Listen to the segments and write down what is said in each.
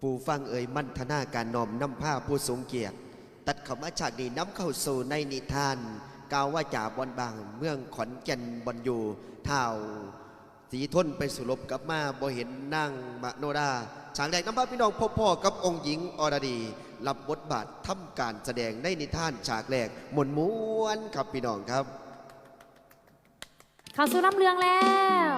ผู้ฟังเอ่ยมั่นทนาการนอมน้ำผ้าผู้สูงเกียรติ ตัดขมาฉากนี้น้ำเข้าสู่ในนิทานกล่าวว่าจ่าบอนบาง เมืองขอนแก่นบอนอยู่เท่าสีทนไปสุรบกับมาบ่เห็นนั่งมโนราฉากแรกน้ำพาพี่น้องพบพ่อกับองค์หญิงอรดี รับบทบาททำการแสดงในนิทานฉากแรกมวนม้วนครับพี่น้องครับเข้าสู่น้ำเรืองแล้ว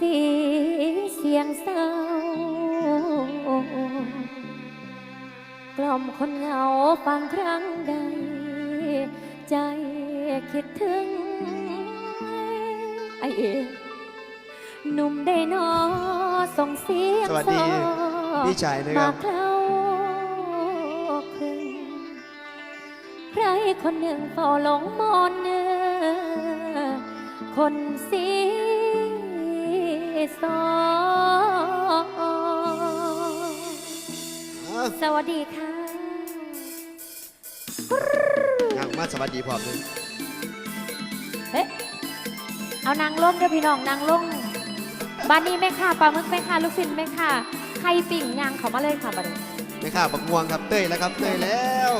สีเสียงเศร้า กล่อมคนเหงาฟังครั้งใด ใจคิดถึงไอเอหนุ่มได้นอส่งเสียงสวัสดีพี่ชายนะครับ มาเคล้าคลึงใครคนหนึ่งเฝ้าหลงมอนต์คนเสีย สองสวัสดีค่ะยังมาสวัสดีพร้อมเลยเฮ้ยเอานางลงเด้อพี่น้องนางลงบ้านนี้แม่ค่ะปลาหมึกแม่ค่ะลูกศิษย์แม่ค่ะไข่ปิ่งยางเขามาเลยค่ะบัดนี้ไม่ข้าบักม่วงครับเต้ยแล้วครับเต้ยแล้ว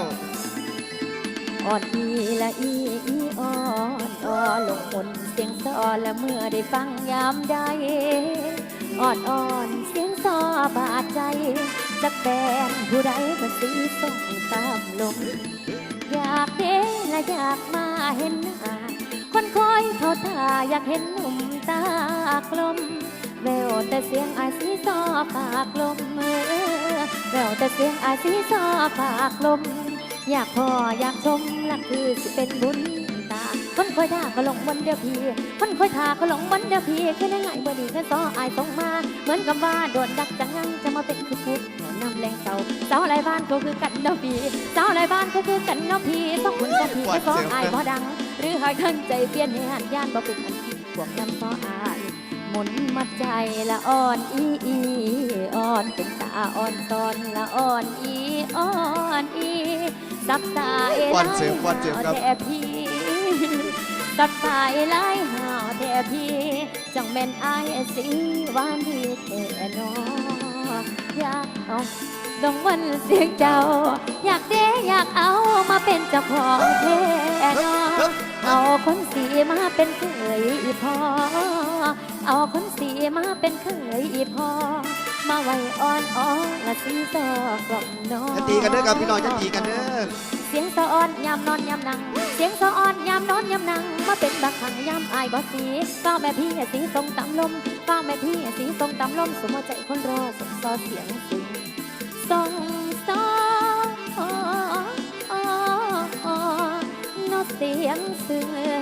อ่อนอีละอีอีอ่อนอ่อลงมนต์เสียงซอและเมื่อได้ฟังยามใดอ่อนอ่อนเสียงซอบาดใจจักแฟนผู้ใดก็สีส่งตามลมอยากเห็นและอยากมาเห็นหน้าคนคอยเขาท่าอยากเห็นหนุ่มตากลมแววแต่เสียงอาซีซอปากลมเออแววแต่เสียงอาซีซอปากลม อยากพออยากชมลักคือสิเป็นบุญ ตา คนคอยท่าก็หลงมันเดียวพี่ คนคอยท่าก็หลงมันเดียวพี่แค่นั้นไงบ่ดีแค่ซออายส่งมา เหมือนกับว่าโดนดักจังงังจะมาเป็นคือพุทธนำแรงเสาสาวไรบ้านก็คือกันเนาะพี่สาวไรบ้านก็คือกันเนาะพี่ต้องคุณก็พี่แค่ซออายบ่ดัง หรือหายขันใจเปลี่ยนให้หันย่านบ่เป็นอันที่พวกนำซออายหมุนมัดใจละอ่อนอีอีอ่อนเป็นตาอ่อนตอนละอ่อนอีอ่อนอีสับสายก่อนเสียงก่อนเสียงครับแต่พี่ ตัดสายไล่หาแต่พี่ จังแม่นอายสิวานดีแต่นออยากเอาดงวันเสียงเจ้า อยากเด้อยากเอามาเป็นเจ้าของแท้นอเอาคนสีมาเป็นเคยอีพอ เอาคนสีมาเป็นเคยอีพอ มาไวอ่อนอ่อนละสีซอกล่อนอนจะตีกันเด้อครับพี่น้องจะตีกันเด้อเสียงสะอ่อนยามนอนยามนั่งเสียงสะอ่อนยามนอนยามนั่งมาเป็นบักขังยามอายบอสีก้าแม่พี่สีทรงตำลมก้าแม่พี่สีทรงตำลมสมใจคนรอสมซอเสียงสูงทรงซอนอเสียงเสือ